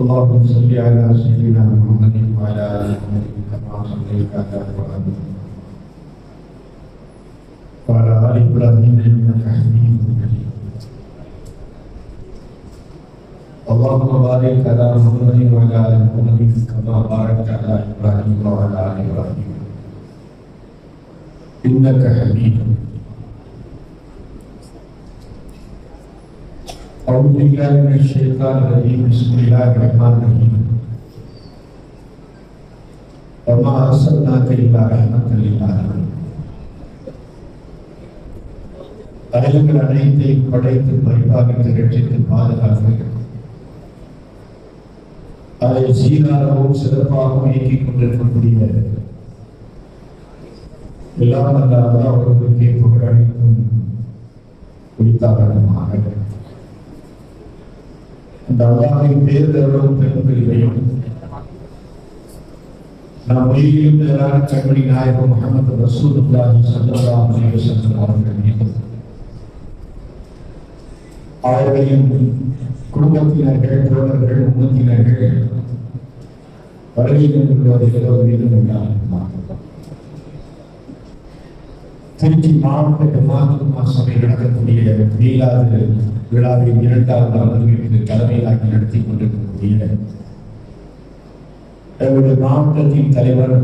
اللهم صل على سيدنا محمد وعلى ال محمد كما صليت على ابراهيم وعلى ال ابراهيم انك حميد مجيد اللهم بارك على محمد وعلى ال محمد كما باركت على ابراهيم وعلى ال ابراهيم انك حميد أعوذ بالله من الشيطان الرجيم بسم الله الرحمن الرحيم وما أرسلناك إلا رحمة للعالمين அனைவர்கள் அனைத்தையும் படைத்து பரிபாலித்து ரட்சித்து பாதுகாத்து அதை சீராகவும் சிறப்பாகவும் இயக்கிக் கொண்டிருக்கக்கூடிய எல்லாம் அல்லாத அவர்களுக்கு புகழளிக்கும் குறித்தாரணமாக அந்த அல்லாஹின் பேரருளும் பெரும்பிரிவையும் நம் உயிரிலும் மேலான கண்மணி நாயகம் முகமது ரசூலுல்லாஹி ஸல்லல்லாஹு அலைஹி வஸல்லம் அவர்கள் மீது. அவர்களின் குடும்பத்தினர்கள் தோழர்கள் உம்மத்தினர்கள் வருகை கொண்டுள்ளவர்கள் மீதும் உண்டாகுமா திருச்சி மாவட்ட ஜமாத்துமா சபை நடக்கக்கூடிய மீளாது விழாவின் இரண்டாவது அமர்விற்கு தலைமையிலாக நடத்தி கொண்டிருக்கக்கூடிய எங்களுடைய மாவட்டத்தின் தலைவர்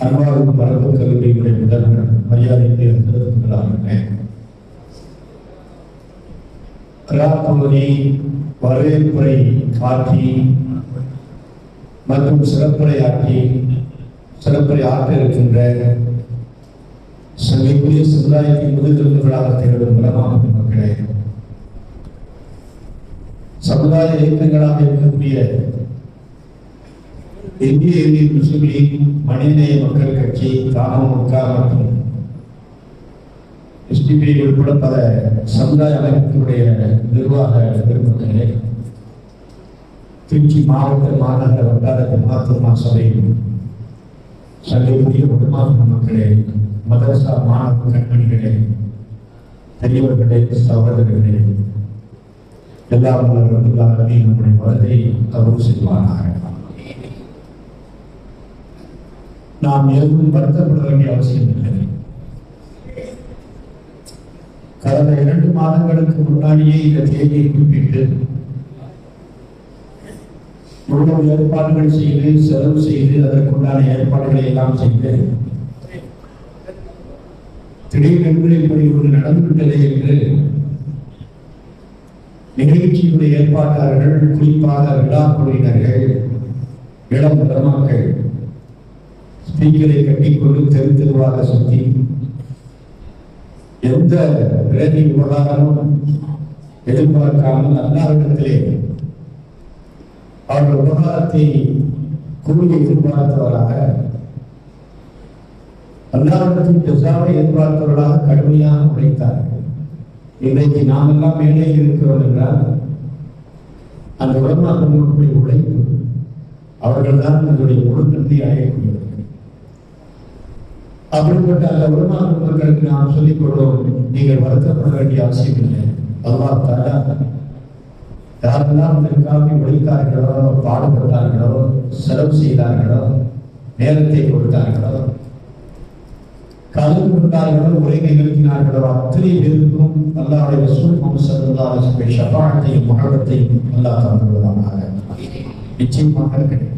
அன்பாவது மரபு கல்லூரியுடைய முதல்வர் மரியாதைக்கு இருந்திருக்கிறார்கள் கலாப்பகுதி வரவேற்புரை ஆற்றி மற்றும் சிறப்புரையாற்றி சிறப்புரை ஆற்ற இருக்கின்ற சங்கைக்குரிய சமுதாயத்தின் முதுகெலும்புகளாக திகழும் மூலமாக மக்களே சமுதாய இயக்கங்களாக இருக்கக்கூடிய இந்திய இந்திய முஸ்லிம் லீக் மனிதநேய மக்கள் கட்சி தமுக மற்றும் எஸ்டிபி உட்பட பல சமுதாய அமைப்புகளுடைய நிர்வாக விருப்பங்களே திருச்சி மாவட்ட மாநகர வட்டார ஜமாத்துமா சபையும் சங்கைக்குரிய உடமாற்ற மக்களே மதரசா மாணவ கண்மணிகளே பெரியவர்களே சகோதரர்களே எல்லாம் வல்லவர்களாகவே நம்முடைய மனதை தவறு செய்வானாக நாம் எதுவும் வருத்தப்பட வேண்டிய அவசியம் இல்லை. கடந்த இரண்டு மாதங்களுக்கு முன்னாடியே இந்த தேதியை குறிப்பிட்டு முழு ஏற்பாடுகள் செய்து செலவு செய்து அதற்குண்டான ஏற்பாடுகளை எல்லாம் செய்து திடீரென்று இப்படி ஒன்று நடந்துவிட்டது என்று நிகழ்ச்சியுடைய ஏற்பாட்டாளர்கள் குறிப்பாக விழா குழுவினர்கள் இளம் பெருமாக்கள் ஸ்பீக்கரை கட்டிக்கொண்டு தெரு தெருவாக சுற்றி எந்த பிரதி விவகாரமும் எதிர்பார்க்காமல் அன்னாரிடத்திலே அவர்கள் விவகாரத்தை கூறி எதிர்பார்த்தவராக அல்லாவிடத்தின் பெசாவை எதிர்பார்த்தவர்களாக கடுமையாக உழைத்தார்கள். இன்றைக்கு நாம் எல்லாம் மேலே இருக்கிறோம் என்றால் அந்த உடம்பாக்கங்களுடைய உழைப்பு அவர்கள் தான் இதனுடைய முழு நன்றி அடையக்கூடியவர்கள் அப்படிப்பட்ட அந்த உடமாற்ற மக்களுக்கு நாம் சொல்லிக் கொள்வோம் நீங்கள் வருத்தப்பட வேண்டிய அவசியம் இல்லை. அல்லா தாரா யாரெல்லாம் இதற்காக உழைத்தார்களோ பாடுபட்டார்களோ செலவு செய்தார்களோ நேரத்தை கொடுத்தார்களோ கலந்து கொண்டார்களோ உரை நிகழ்த்தினார்களோ அத்தனை பேருக்கும் அல்லாவுடைய ரசூல் முகமது சல்லல்லாஹு அலைஹி அல்லா தந்துள்ளதாக நிச்சயமாக கிடைக்கும்.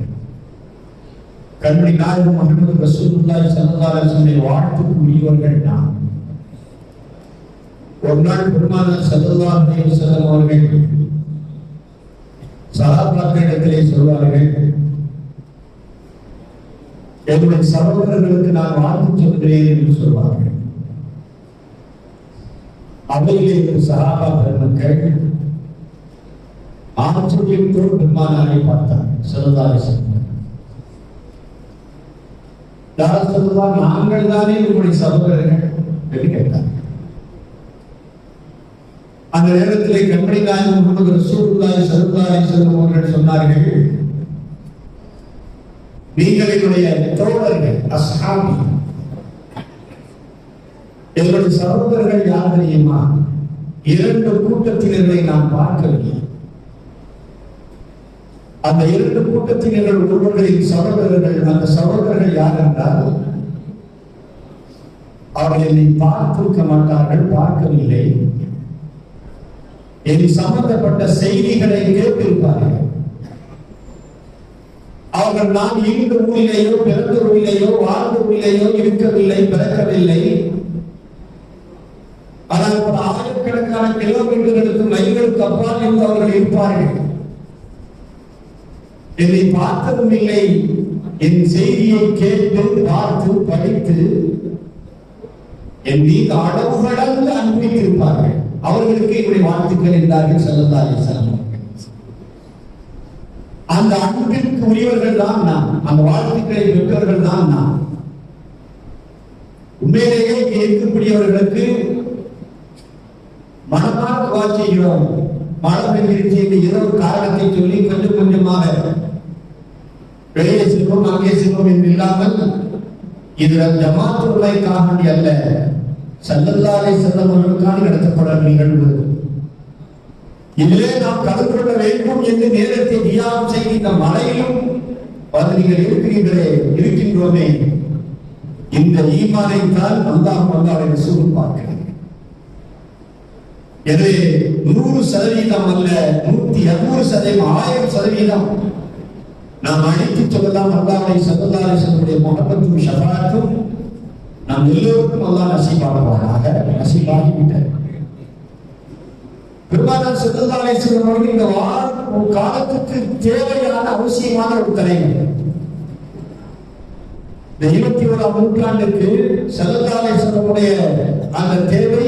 கண்மணி நாயகம் முகமது ரசூலுல்லாஹி ஸல்லல்லாஹு அலைஹி வஸல்லம் வாழ்த்துக்கு உரியவர்கள் நாம் ஒரு நாள் பெருமானார் ஸல்லல்லாஹு செல்லும் வஸல்லம் அவர்கள் சஹாபாக்களிடத்திலே சொல்வார்கள் என்னுடைய சகோதரர்களுக்கு நான் வாழ்த்து சொல்கிறேன் என்று சொல்வார்கள். அவையிலே ஒரு சகாபா பெருமக்கள் ஆச்சரியத்தோடு பெருமானாரை பார்த்தார். சிறந்தாரி சொன்னார். நாங்கள் தானே உங்களுடைய சகோதரர்கள் என்று கேட்டார். அந்த நேரத்திலே கம்பெனி நாயகம் முகமது ரசூலுல்லாஹி ஸல்லல்லாஹு அலைஹி சொன்னார்கள். நீங்கள் என்னுடைய தோழர்கள் அஸ்ஹாபி. என்னுடைய சகோதரர்கள் யார் தெரியுமா? இரண்டு கூட்டத்தினரை நான் பார்க்கவில்லை. அந்த இரண்டு கூட்டத்தினர்கள் ஒருவர்களின் சகோதரர்கள் அந்த சகோதரர்கள் யார் என்றால் அவர்கள் என்னை பார்த்திருக்க மாட்டார்கள் பார்க்கவில்லை. என் சம்பந்தப்பட்ட செய்திகளை கேட்டிருப்பார்கள். அவர்கள் நான் இருந்த ஊரிலேயோ பிறந்த ஊரிலேயோ வாழ்ந்த ஊரிலேயோ இருக்கவில்லை பிறக்கவில்லை. ஆனால் ஒரு ஆயிரக்கணக்கான கிலோமீட்டர்களுக்கு மைல்களுக்கு அப்பால் இருந்து அவர்கள் இருப்பார்கள். என்னை பார்த்ததும் இல்லை. என் செய்தியை கேட்டு பார்த்து படித்து என் மீது அளவு கடந்து அனுப்பித்திருப்பார்கள். அவர்களுக்கு என்னுடைய வாழ்த்துக்கள் என்றார்கள் செல்லந்தாரி செல்லம் அந்த அன்பிற்கு உரியவர்கள் தான் நான் அந்த வாழ்த்துக்களை பெற்றவர்கள் தான் நான் உண்மையிலேயே இங்கே இருக்கக்கூடியவர்களுக்கு மனமாக துவா மழை பெஞ்சிருச்சு என்று ஏதோ ஒரு காரணத்தை சொல்லி கொஞ்சம் கொஞ்சமாக வெளியே செல்வோம் அங்கே செல்வோம் என்று இல்லாமல் இது ஜமாத்துள்ளைக்காக வேண்டி அல்ல. சல்லல்லாலே செல்லவர்களுக்காக நடத்தப்பட நிகழ்வு. இதிலே நாம் கலந்து கொள்ள வேண்டும் என்று நேரத்தை தியானம் செய்கின்ற இந்த மலையிலும் வந்து நீங்கள் இருக்கிறீர்களே இருக்கின்றோமே. இந்த ஈமானை தான் அல்லாஹ் அல்லாஹ் ரசூல் பார்க்கிறேன் எது நூறு சதவீதம் அல்ல நூத்தி இருநூறு சதவீதம் ஆயிரம் சதவீதம் நாம் அழைத்து சொல்லலாம் அல்லாஹை சல்லல்லாஹு அலைஹி முகமத்தும் ஷபாத்தும் நாம் எல்லோருக்கும் அல்லாஹ் நசீபாடுவானாக நசீபாகிவிட்டார் பெருமானார் சல்லல்லாஹு அலைஹி அவர்கள் இந்த வார ஒரு காலத்துக்கு தேவையான அவசியமான ஒரு தலைவர் இந்த இருபத்தி ஓராம் நூற்றாண்டுக்கு சல்லல்லாஹு அலைஹி அந்த தேவை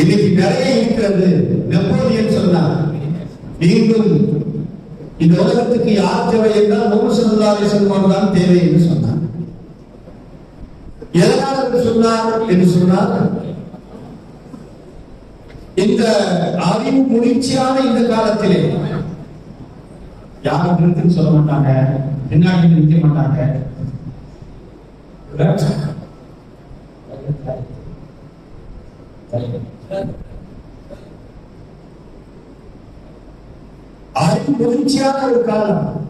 இன்னைக்கு நிறைய இருக்கிறது. நெப்போலியன் சொன்னார். மீண்டும் இந்த உலகத்துக்கு யார் தேவை என்றால் நூறு சல்லா தான் தேவை என்று சொன்னார். எதனால் என்று சொன்னார்? என்று சொன்னார். இந்த அறிவு முயற்சியான இந்த காலத்திலே. யாரும் நிறுத்துன்னு சொல்ல மாட்டாங்க. பின்னாடி நிற்க மாட்டாங்க. அறிவு முயற்சியான ஒரு காலம்.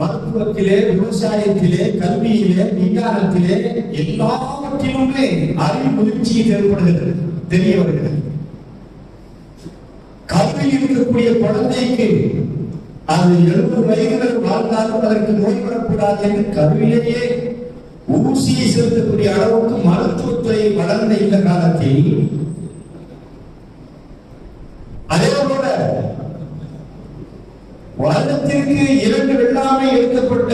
மருத்துவத்திலே விவசாயத்திலே கல்வியிலே விஞ்ஞானத்திலே எல்லாவற்றிலுமே அறிவு முயற்சி ஏற்படுகிறது. தெரிய வருகிறது கல்வியில் இருக்கக்கூடிய குழந்தைக்கு அது எழுபது வயதுகள் வாழ்ந்தாலும் அதற்கு நோய் வரக்கூடாது என்று கல்வியிலேயே ஊசியை செலுத்தக்கூடிய அளவுக்கு மருத்துவத்துறை வளர்ந்த இந்த காலத்தில் அதே போல வருடத்திற்கு இரண்டு வெள்ளாமை எடுக்கப்பட்ட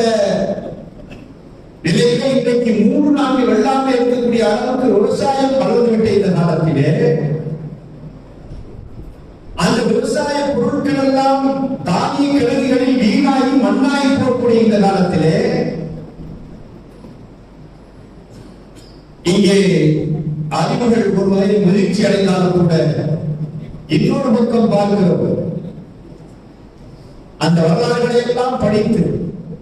நிலையில இன்றைக்கு மூன்று நான்கு வெள்ளாமை இருக்கக்கூடிய அளவுக்கு விவசாயம் வளர்ந்துவிட்ட இந்த காலத்திலே அந்த விவசாய பொருட்கள் எல்லாம் தானிய கிழங்குகளில் வீணாகி மண்ணாகி போகக்கூடிய இந்த காலத்திலே இங்கே அறிவுகள் ஒரு வகை முதிர்ச்சி அடைந்தாலும் கூட இன்னொரு பக்கம் பார்க்கிறோம். அந்த வரலாறுகளை எல்லாம் படித்து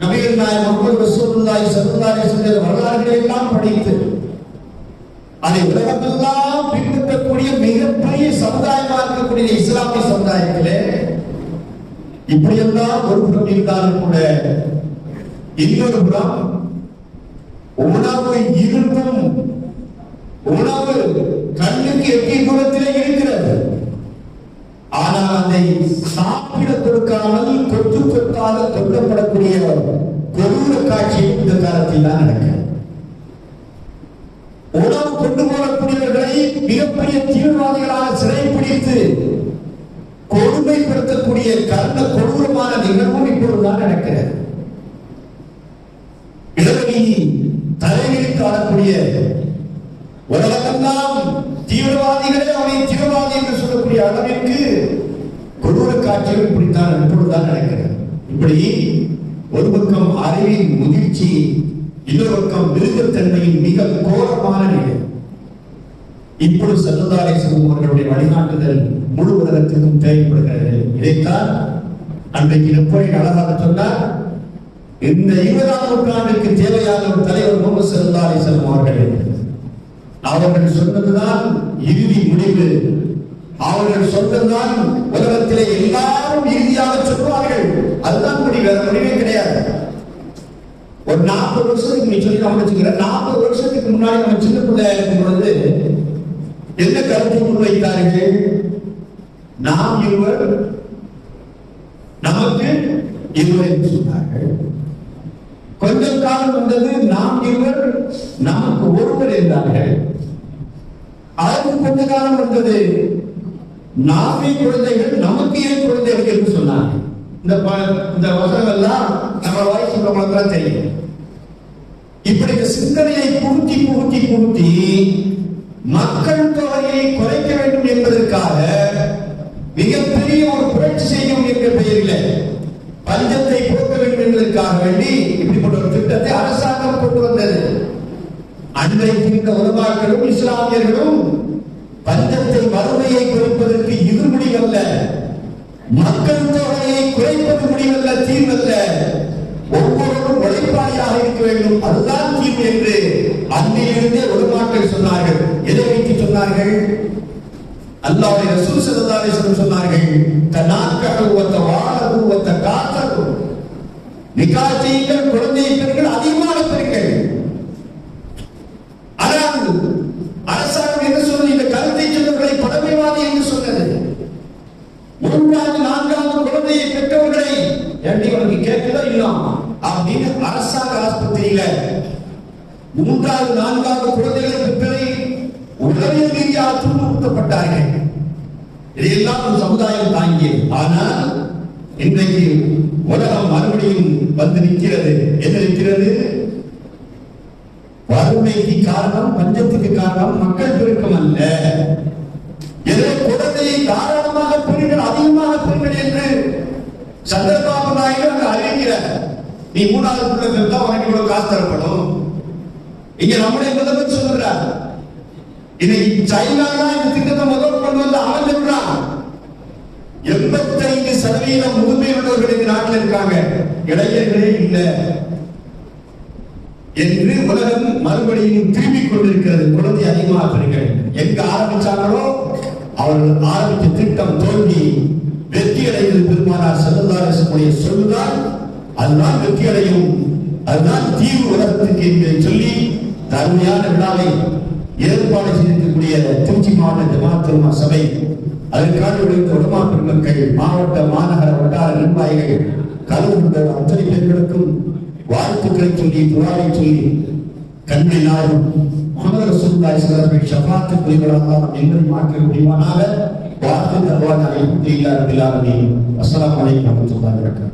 நபிகள் நாயகம் முகமது ரசூலுல்லாஹி ஸல்லல்லாஹு அலைஹி வஸல்லம் வரலாறுகளை எல்லாம் படித்து அதை உலகமெல்லாம் பின்பற்றக்கூடிய மிகப்பெரிய சமுதாயமாக இருக்கக்கூடிய இஸ்லாமிய சமுதாயத்திலே இப்படியெல்லாம் ஒரு புறம் இருந்தாலும் கூட இன்னொரு புறம் உணவு இருந்தும் உணவு கண்ணுக்கு எட்டிய தூரத்திலே இருக்கிறது. ஆனால் அதை சாப்பிட கொடுக்காமல் கொத்து கொத்தாக கொல்லப்படக்கூடிய கொடூர காட்சி இந்த காலத்தில் தான் நடக்கிறது. உணவு கொண்டு போகக்கூடியவர்களை மிகப்பெரிய தீவிரவாதிகளாக சிறைப்பிடித்து கொடுமைப்படுத்தக்கூடிய கர்ண கொடூரமான நிகழ்வும் இப்பொழுதுதான் நடக்கிறது. இடவெளியை தலைவிரித்து காணக்கூடிய உலகமெல்லாம் தீவிரவாதிகளே அவனை தீவிரவாதி என்று சொல்லக்கூடிய அளவிற்கு கொடூர காட்சிகள் இப்படித்தான் இப்பொழுதுதான் நடக்கிறது. இப்படி ஒரு பக்கம் அறிவின் முதிர்ச்சி இன்னொரு பக்கம் மிருகத்தன்மையின் மிக கோரமான நிலை. இப்பொழுது சல்லதாரை அவர்களுடைய வழிகாட்டுதல் முழு உலகத்திற்கும் தேவைப்படுகிறது. இதைத்தான் அன்றைக்கு எப்படி அழகாக சொன்னார். இந்த இருபதாம் நூற்றாண்டுக்கு தேவையான ஒரு தலைவர் முகமது சல்லதாரை செல்வம் அவர்கள் அவர்கள் சொன்னதுதான் இறுதி முடிவு. அவர்கள் சொன்னதுதான் உலகத்திலே எல்லாரும் இறுதியாக சொல்வார்கள். வேற முடிவே கிடையாது. ஒரு நாற்பது வருஷத்துக்கு நீ சொல்லி நான் வச்சுக்கிறேன். நாற்பது வருஷத்துக்கு முன்னாடி நம்ம சின்ன பிள்ளையா இருக்கும் பொழுது என்ன கருத்தை முன்வைத்தார்கள் நாம் இருவர் நமக்கு இருவர் என்று சொன்னார்கள். கொஞ்சம் காலம் வந்தது நாம் இருவர் நமக்கு ஒருவர் என்றார்கள். அதற்கு கொஞ்ச காலம் வந்தது நாமே குழந்தைகள் நமக்கு ஏன் குழந்தைகள் என்று சொன்னார்கள். இந்த ப- இந்த வசனம் எல்லாம் நம்ம வாய் உள்ளவங்களுக்கு தான் தெரியும். இப்படி சிந்தனையை புகுத்தி புகுத்தி புகுத்தி மக்கள் தொகையை குறைக்க வேண்டும் என்பதற்காக மிகப்பெரிய ஒரு புரட்சி செய்யும் என்ற பெயரில் பஞ்சத்தை போக்க வேண்டும் என்பதற்காக வேண்டி இப்படிப்பட்ட ஒரு திட்டத்தை அரசாங்கம் கொண்டு வந்தது. அன்றைக்கு இந்த உலமாக்களும் இஸ்லாமியர்களும் பஞ்சத்தை வறுமையை குறைப்பதற்கு இது முடிவல்ல மக்கள் தொகையை குறைப்பது முடிவல்ல தீர்வல்ல. ஒவ்வொருவரும் உழைப்பாளியாக இருக்க வேண்டும். அதுதான் தீர்வு என்று அன்னையிலிருந்தே ஒரு அல்லாஹ்வுடைய ரசூல் ஸல்லல்லாஹு அலைஹி வஸல்லம் சொன்னார்கள் தனாக்கஹு வ தவாலஹு வ தகாத்தது நிக்காஹ் செய்யுங்கள் குழந்தையை பெறுங்கள் அதிகமாக பெறுங்கள். ஆனால் அரசாங்கம் என்ன சொன்னது இந்த கருத்தை சொன்னவர்களை பழமைவாதி என்று சொன்னது. மூன்றாவது நான்காவது குழந்தையை பெற்றவர்களை ஏண்டி உனக்கு கேட்கதோ இல்லம் அப்படின்னு அரசாங்க ஆஸ்பத்திரியில மூன்றாவது நான்காவது குழந்தைகளை உளவியல் துன்புறுத்தப்பட்டார்கள். இதையெல்லாம் ஒரு சமுதாயம் தாங்கியது. ஆனால் இன்றைக்கு உலகம் மறுபடியும் வந்து நிற்கிறது. என்ன நிற்கிறது? வறுமைக்கு காரணம் பஞ்சத்துக்கு காரணம் மக்கள் பெருக்கம் அல்ல. எனவே குழந்தையை தாராளமாக பெறுங்கள் அதிகமாக பெறுங்கள் என்று சந்திரபாபு நாயுடு அங்கு அறிவிக்கிறார். நீ மூணாவது பிள்ளை பெற்றா உனக்கு இவ்வளவு காசு தரப்படும். இங்க நம்முடைய முதல்வர் சொல்லுகிறார். இன்னைக்கு சைனா தான் இந்த திட்டத்தை முதல் கொண்டு வந்து அவன் சொல்றான் எண்பத்தைந்து சதவீதம் முதுமை உள்ளவர்கள் இந்த நாட்டில் இருக்காங்க. இளைஞர்களே இல்லை. என்று உலகம் மறுபடியும் திரும்பிக் கொண்டிருக்கிறது. குழந்தை அதிகமாக பெறுங்கள் எங்க ஆரம்பிச்சாங்களோ? அவர்கள் ஆரம்பித்த திட்டம் தோல்வி. வெற்றி அடைவது பெருமானார் செல்லதாரசுடைய சொல்லுதான். அதுதான் வெற்றி அடையும் அதுதான் தீர்வு உலகத்திற்கு என்பதை சொல்லி இந்த அருமையான விழாவை ஏற்பாடு செய்திருக்கக்கூடிய திருச்சி மாவட்ட ஜமாத்துமா சபை அதற்காக உழைத்த உடமா பெருமக்கள் மாவட்ட மாநகர வட்டார நிர்வாகிகள் கலந்து கொண்ட அத்தனை பேர்களுக்கும் வாழ்த்துக்களை சொல்லி துவாரை சொல்லி கண்ணை நாடும் முகமது ரசூலுல்லாஹி ஸல்லல்லாஹு அலைஹி புரிவதாக எங்களை மாற்ற முடியுமானாக வாக்கு தருவானாக அல்ஹம்துலில்லாஹி ரப்பில் அஸ்லாம் அஸ்ஸலாமு அலைக்கும் வரஹ்மத்துல்லாஹி வபரகாத்துஹு.